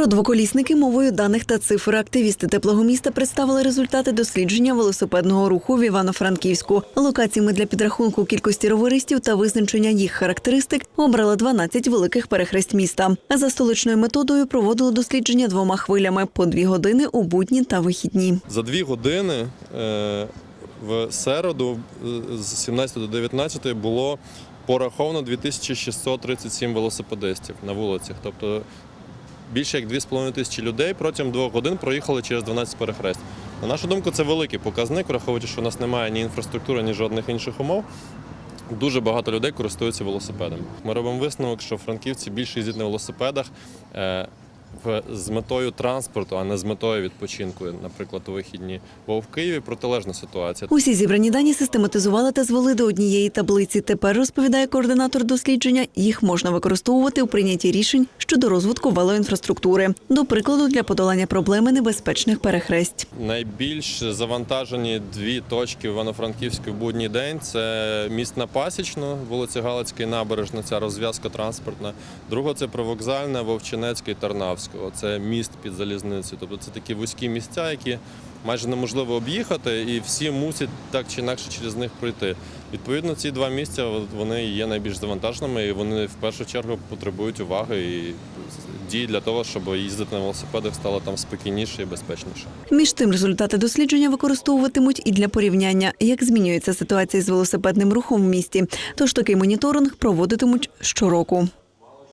Про двоколісники мовою даних та цифр активісти теплого міста представили результати дослідження велосипедного руху в Івано-Франківську. Локаціями для підрахунку кількості роверистів та визначення їх характеристик обрали 12 великих перехресть міста. За столичною методою проводили дослідження двома хвилями по дві години у будні та вихідні. За дві години е, в середу е, з 17 до 19 було пораховано 2637 велосипедистів на вулицях. Тобто більше як 2,5 тисячі людей протягом двох годин проїхали через 12 перехрест. На нашу думку, це великий показник, враховуючи, що у нас немає ні інфраструктури, ні жодних інших умов. Дуже багато людей користуються велосипедами. Ми робимо висновок, що франківці більше їздять на велосипедах е, з метою транспорту, а не з метою відпочинку, наприклад, у вихідні. Бо в Києві протилежна ситуація. Усі зібрані дані систематизували та звели до однієї таблиці. Тепер розповідає координатор дослідження. Їх можна використовувати у прийнятті рішень щодо розвитку велоінфраструктури. До прикладу, для подолання проблеми небезпечних перехресть. Найбільш завантажені дві точки в Івано-Франківську будній день це міст на Пасічну, вулиця Галицька і набережна, ця розв'язка транспортна. Друга це Привокзальна, Вовчинецька і Тарнавського. Це міст під залізницею. Тобто це такі вузькі місця, які майже неможливо об'їхати, і всі мусять так чи інакше через них пройти. Відповідно, ці два місця вони є найбільш завантаженими, і вони в першу чергу потребують уваги і дій для того, щоб їздити на велосипедах стало там спокійніше і безпечніше. Між тим, результати дослідження використовуватимуть і для порівняння, як змінюється ситуація з велосипедним рухом в місті. Тож такий моніторинг проводитимуть щороку.